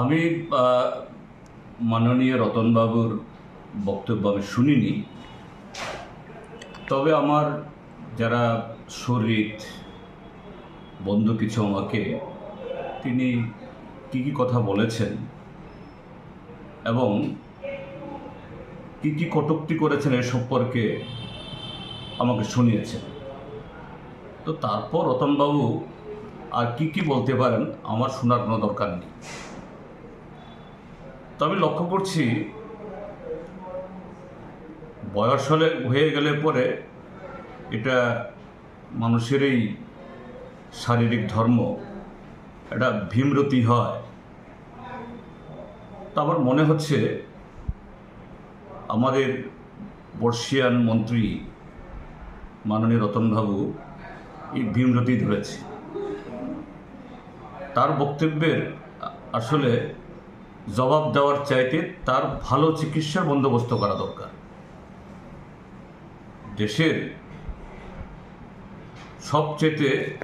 আমি মাননীয় রতনবাবুর বক্তব্য আমি শুনিনি। তবে আমার যারা শরীর, বন্ধু কিছু আমাকে, তিনি কী কী কথা বলেছেন এবং কী কী কটুক্তি করেছেন এ সম্পর্কে আমাকে শুনিয়েছেন। তো তারপর রতনবাবু আর কি কি বলতে পারেন, আমার শোনার কোনো দরকার নেই। তো আমি লক্ষ্য করছি, বয়স হলে, হয়ে গেলে পরে এটা মানুষেরই শারীরিক ধর্ম, এটা ভীমরতি হয়। তো আমার মনে হচ্ছে আমাদের বর্ষিয়ান মন্ত্রী মাননীয় রতনবাবু এই ভীমরতি ধরেছে। তার বক্তব্যের আসলে জবাব দেওয়ার চাইতে তার ভালো চিকিৎসার বন্দোবস্ত করা দরকার। দেশের সবচেয়ে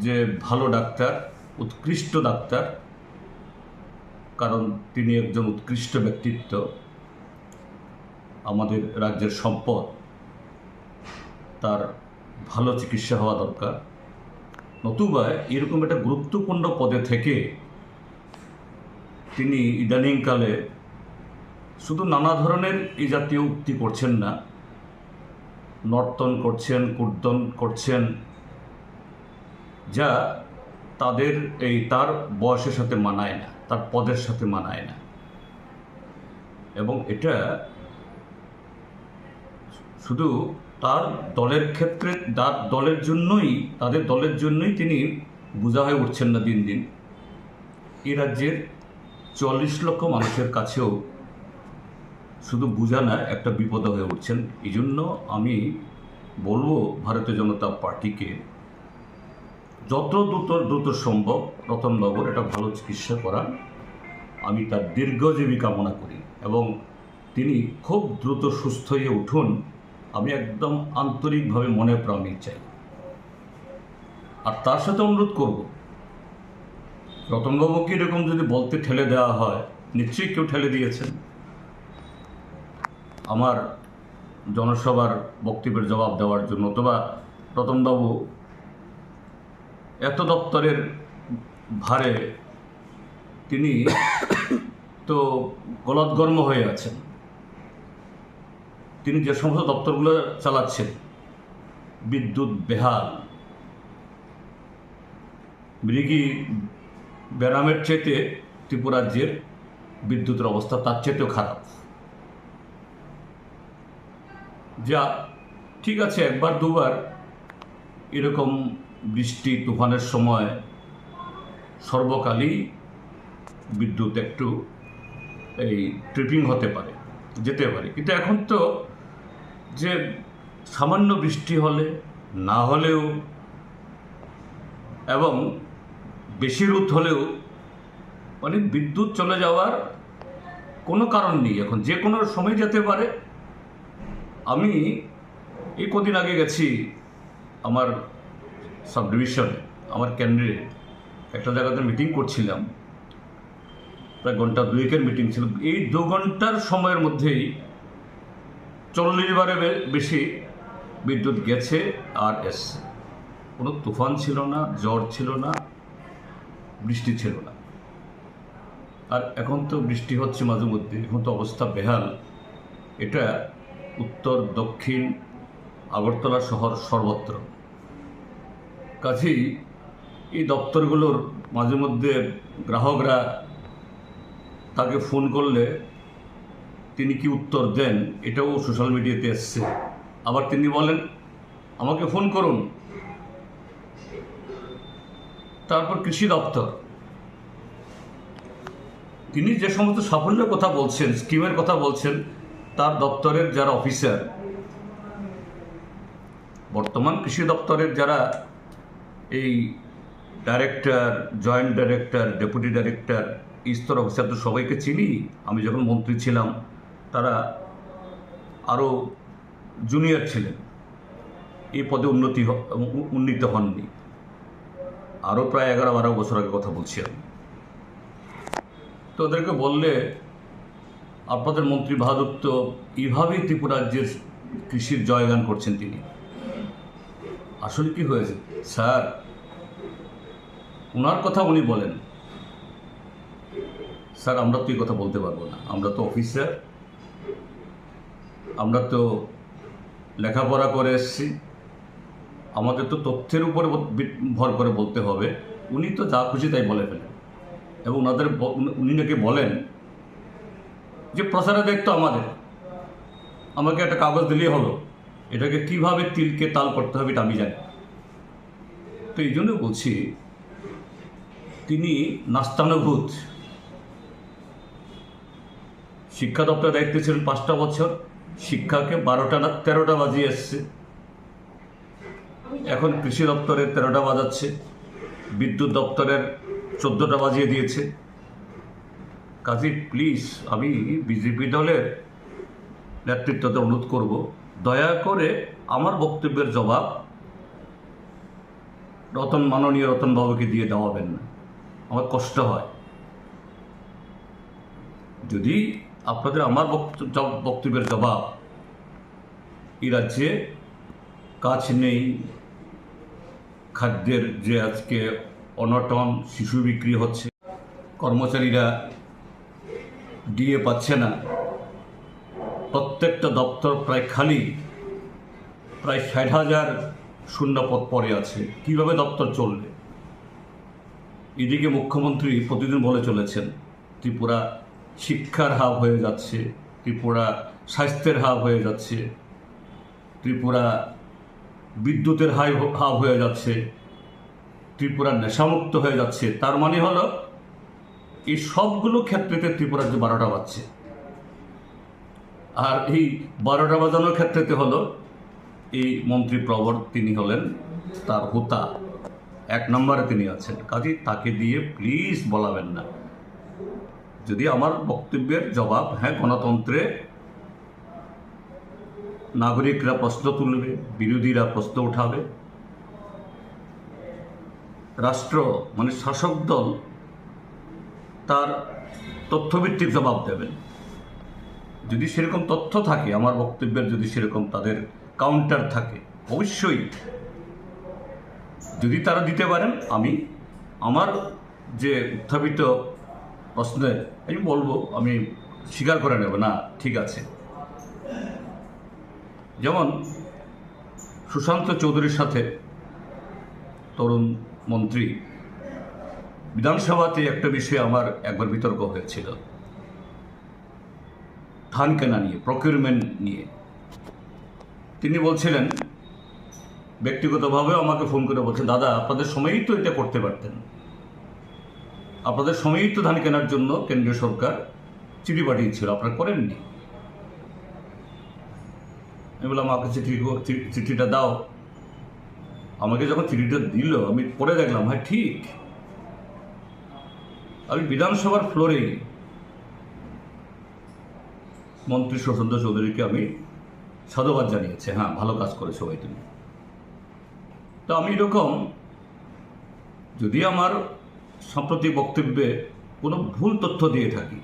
যে ভালো ডাক্তার, উৎকৃষ্ট ডাক্তার, কারণ তিনি একজন উৎকৃষ্ট ব্যক্তিত্ব, আমাদের রাজ্যের সম্পদ, তার ভালো চিকিৎসা হওয়া দরকার। নতুবা এরকম একটা গুরুত্বপূর্ণ পদে থেকে তিনি ইদানিংকালে শুধু নানা ধরনের এই জাতীয় উক্তি করছেন না, নর্তন করছেন কুর্দন করছেন, যা তাদের এই তার বয়সের সাথে মানায় না, তার পদের সাথে মানায় না। এবং এটা শুধু তার দলের ক্ষেত্রে, তার দলের জন্যই, তাদের দলের জন্যই তিনি বোঝা হয়ে উঠছেন না দিন দিন। এই রাজ্যের চল্লিশ লক্ষ মানুষের কাছেও শুধু বোঝা না একটা বিপদ হয়ে উঠছেন। এই জন্য আমি বলব ভারতীয় জনতা পার্টিকে, যত দ্রুত দ্রুত সম্ভব রতনবাবুর একটা ভালো চিকিৎসা করা আমি তার দীর্ঘজীবী কামনা করি এবং তিনি খুব দ্রুত সুস্থ হয়ে উঠুন। আমি একদম আন্তরিকভাবে মনে প্রাণী চাই। আর তার সাথে অনুরোধ করব রতনবাবুকে এরকম যদি বলতে ঠেলে দেওয়া হয়, নিশ্চয়ই কেউ ঠেলে দিয়েছেন আমার জনসভার বক্তব্যের জবাব দেওয়ার জন্য, অথবা রতনবাবু এত দপ্তরের ভারে তিনি তো গলদগর্ম হয়ে আছেন। তিনি যে সমস্ত দপ্তরগুলো চালাচ্ছেন, বিদ্যুৎ, বেহাল মৃগী ব্যারামের চেতে ত্রিপুরাজ্যের বিদ্যুতের অবস্থা তার চেতেও খারাপ। যা ঠিক আছে, একবার দুবার এরকম বৃষ্টি, তুফানের সময় সর্বকালই বিদ্যুৎ একটু এই ট্রিপিং হতে পারে, যেতে পারে। কিন্তু এখন তো যে সামান্য বৃষ্টি হলে, না হলেও এবং বেশি রোদ হলেও মানে বিদ্যুৎ চলে যাওয়ার কোনো কারণ নেই। এখন যে কোনো সময় যেতে পারে। আমি এই কদিন আগে গেছি আমার সাব ডিভিশনে আমার কেন্দ্রে একটা জায়গাতে মিটিং করছিলাম। প্রায় ঘণ্টা দুয়েকের মিটিং ছিল। এই দু ঘণ্টার সময়ের মধ্যেই চল্লিশ বারে বেশি বিদ্যুৎ গেছে আর এসছে। কোনো তুফান ছিল না জ্বর ছিল না। বৃষ্টি ছিল না। আর এখন তো বৃষ্টি হচ্ছে মাঝে মধ্যে, এখন তো অবস্থা বেহাল। এটা উত্তর, দক্ষিণ, আগরতলা শহর সর্বত্র। কাছেই এই দপ্তরগুলোর মাঝে মধ্যে গ্রাহকরা তাকে ফোন করলে তিনি কি উত্তর দেন, এটাও সোশ্যাল মিডিয়াতে এসছে। আবার তিনি বলেন, আমাকে ফোন করুন। তারপর কৃষি দপ্তর। তিনি যে সমস্ত সাফল্যের কথা বলছেন, স্কিমের কথা বলছেন, তার দপ্তরের যারা অফিসার, বর্তমান কৃষি দপ্তরের যারা এই director, joint director, deputy director স্তর অফিসার, তো সবাইকে চিনি। আমি যখন মন্ত্রী ছিলাম, তারা আরও জুনিয়র ছিলেন। এই পদে উন্নতি উন্নীত হননি। আরও প্রায় এগারো বারো বছর আগে কথা বলছি আমি তো ওদেরকে বললে, আপনাদের মন্ত্রী ভারত এইভাবেই ত্রিপুরা রাজ্যের কৃষির জয়গান করছেন তিনি। আসলে কি হয়েছে? স্যার ওনার কথা উনি বলেন। স্যার, আমরা তো এই কথা বলতে পারব না। আমরা তো অফিসার। আমরা তো লেখাপড়া করে এসেছি। আমাদের তো তথ্যের উপরে ভর করে বলতে হবে। উনি তো যা খুশি তাই বলে ফেলেন। এবং ওনাদের উনি নাকি বলেন যে প্রচারে দেখতো আমাদের। আমাকে একটা কাগজ দিলেই হলো। এটাকে কীভাবে তিলকে তাল করতে হবে এটা আমি জানি। তো এই জন্য বলছি, তিনি নাস্তানুভূত। শিক্ষা দপ্তরের দায়িত্বে ছিলেন পাঁচটা বছর। শিক্ষাকে বারোটা না, তেরোটা বাজিয়ে এসছে। এখন কৃষি দপ্তরের তেরোটা বাজাচ্ছে, বিদ্যুৎ দপ্তরের চোদ্দোটা বাজিয়ে দিয়েছে। কাজী প্লিজ আমি বিজেপি দলের নেতৃত্বতে অনুরোধ করব, দয়া করে আমার বক্তব্যের জবাব রতন, মাননীয় রতন বাবুকে দিয়ে দেওয়াবেন না। আমার কষ্ট হয়। যদি আপনাদের আমার বক্ত- বক্তব্যের জবাব এই রাজ্যে কাজ নেই খাদ্যের যে আজকে অনটন শিশু বিক্রি হচ্ছে, কর্মচারীরা ডিএ পাচ্ছে না। প্রত্যেকটা দপ্তর প্রায় খালি, প্রায় ষাট হাজার শূন্য পদ পড়ে আছে। কীভাবে দপ্তর চলবে? এদিকে মুখ্যমন্ত্রী প্রতিদিন বলে চলেছেন, ত্রিপুরা শিক্ষার হাব হয়ে যাচ্ছে, ত্রিপুরা স্বাস্থ্যের হাব হয়ে যাচ্ছে, ত্রিপুরা বিদ্যুতের হাই হাব হয়ে যাচ্ছে, ত্রিপুরা নেশামুক্ত হয়ে যাচ্ছে। তার মানে হলো, এই সবগুলো ক্ষেত্রেতে ত্রিপুরার যে বারোটা বাজছে। আর এই বারোটা বাজানোর ক্ষেত্রেতে হলো, এই মন্ত্রী প্রবর তিনি হলেন, তার হোতা। এক নম্বরে তিনি আছেন। কাজে, তাকে দিয়ে প্লিজ বলাবেন না। যদি আমার বক্তব্যের জবাব হ্যাঁ গণতন্ত্রে নাগরিকরা প্রশ্ন তুলবে, বিরোধীরা প্রশ্ন উঠাবে। রাষ্ট্র মানে শাসক দল, তার তথ্যভিত্তিক জবাব দেবেন যদি সেরকম তথ্য থাকে, আমার বক্তব্যের যদি সেরকম তাদের কাউন্টার থাকে, অবশ্যই। যদি তারা দিতে পারেন, আমি, আমার যে উত্থাপিত প্রশ্নের আমি বলব, আমি স্বীকার করে নেব, না, ঠিক আছে। যেমন সুশান্ত চৌধুরীর সাথে তরুণ মন্ত্রী বিধানসভাতে একটা বিষয়ে আমার একবার বিতর্ক হয়েছিল। ধান কেনা নিয়ে প্রকিউরমেন্ট নিয়ে। তিনি বলছিলেন, ব্যক্তিগতভাবেও আমাকে ফোন করে বলছেন, দাদা, আপনাদের সময়ই তো এটা করতে পারতেন। আপনাদের সময়ই তো ধান কেনার জন্য কেন্দ্রীয় সরকার চিঠি পাঠিয়েছিল, আপনারা করেননি। আমি বললাম, আমাকে চিঠি চিঠিটা দাও। আমাকে যখন চিঠিটা দিল, আমি পড়ে দেখলাম হ্যাঁ ঠিক। আমি বিধানসভার ফ্লোরেই মন্ত্রী সুশান্ত চৌধুরীকে আমি সাধুবাদ জানিয়েছি হ্যাঁ ভালো কাজ করেছ ভাই তুমি। তো আমি এরকম, যদি আমার সম্প্রতি বক্তব্যে কোনো ভুল তথ্য দিয়ে থাকি,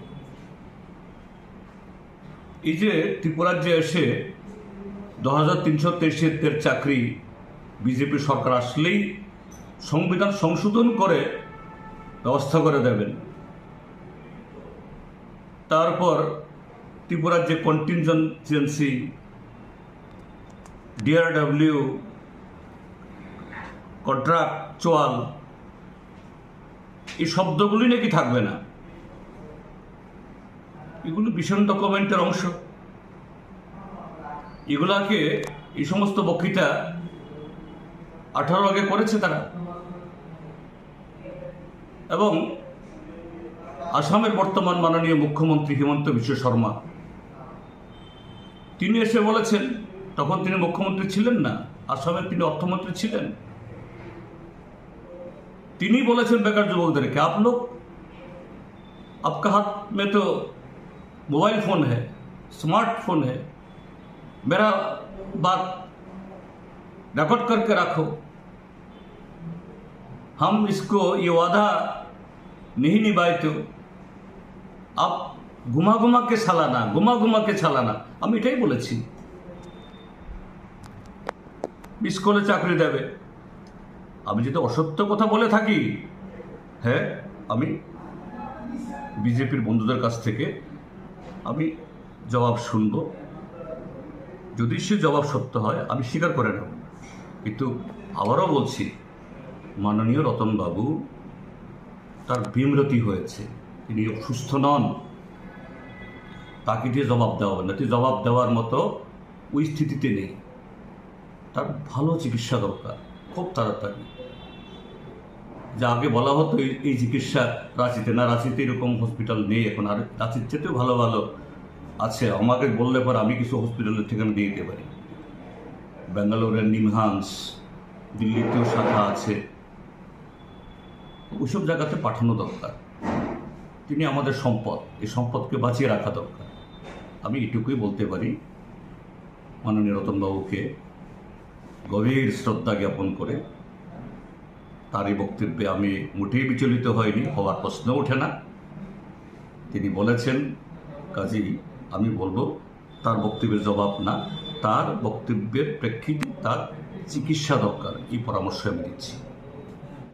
এই যে ত্রিপুরাজ্যে এসে দু হাজার তিনশো চাকরি বিজেপি সরকার আসলেই সংবিধান সংশোধন করে ব্যবস্থা করে দেবেন। তারপর ত্রিপুরার যে কন্টিনজেন্সি ডিআরডব্লিউ কন্ট্রাকচুয়াল এই শব্দগুলি নাকি থাকবে না। এগুলো ভীষণ ডকুমেন্টের অংশ। এগুলাকে এই সমস্ত বক্তৃতা আঠারো আগে করেছে তারা এবং আসামের বর্তমান মাননীয় মুখ্যমন্ত্রী হিমন্ত বিশ্ব শর্মা তিনি এসে বলেছেন তখন তিনি মুখ্যমন্ত্রী ছিলেন না আসামের তিনি অর্থমন্ত্রী ছিলেন তিনি বলেছেন বেকার যুবকদেরকে आप लोग आपका हाथ में तो मोबाइल फोन है स्मार्टफोन है मेरा बात रिकॉर्ड करके रखो हम इसको ये वादा नहीं निभाए तो আপ ঘুমা ঘুমাকে ছালানা ঘুমা ঘুমাকে ছালানা আমি এটাই বলেছি স্কুলে চাকরি দেবে আমি যদি অসত্য কথা বলে থাকি হ্যাঁ আমি বিজেপির বন্ধুদের কাছ থেকে আমি জবাব শুনব যদি সে জবাব সত্য হয়, আমি স্বীকার করে নেব। কিন্তু আবারও বলছি, মাননীয় রতনবাবু, তার বিমরতি হয়েছে। তিনি অসুস্থ নন। তাকে দিয়ে জবাব দেওয়া হবে না। তুই জবাব দেওয়ার মতো ওই স্থিতিতে নেই। তার ভালো চিকিৎসা দরকার, খুব তাড়াতাড়ি। যা আগে বলা হতো, এই- চিকিৎসা রাঁচিতে না, রাঁচিতে এরকম হসপিটাল নেই। এখন আর রাঁচির চেয়েতেও ভালো ভালো আছে, আমাকে বললে পর আমি কিছু হসপিটালের ঠিকানা দিয়ে দিতে পারি। ব্যাঙ্গালোরের নিমহান্স, দিল্লিতেও শাখা আছে। ওইসব জায়গাতে পাঠানো দরকার। তিনি আমাদের সম্পদ, এই সম্পদকে বাঁচিয়ে রাখা দরকার। আমি এটুকুই বলতে পারি, মাননীয় রতনবাবুকে গভীর শ্রদ্ধা জ্ঞাপন করে তার এই বক্তব্যে আমি মোটেই বিচলিত হয়নি হওয়ার প্রশ্ন ওঠে না। তিনি বলেছেন কাজেই আমি বলব, তার বক্তব্যের জবাব না। তার বক্তব্যের প্রেক্ষিতে তার চিকিৎসা দরকার, এই পরামর্শ আমি দিচ্ছি।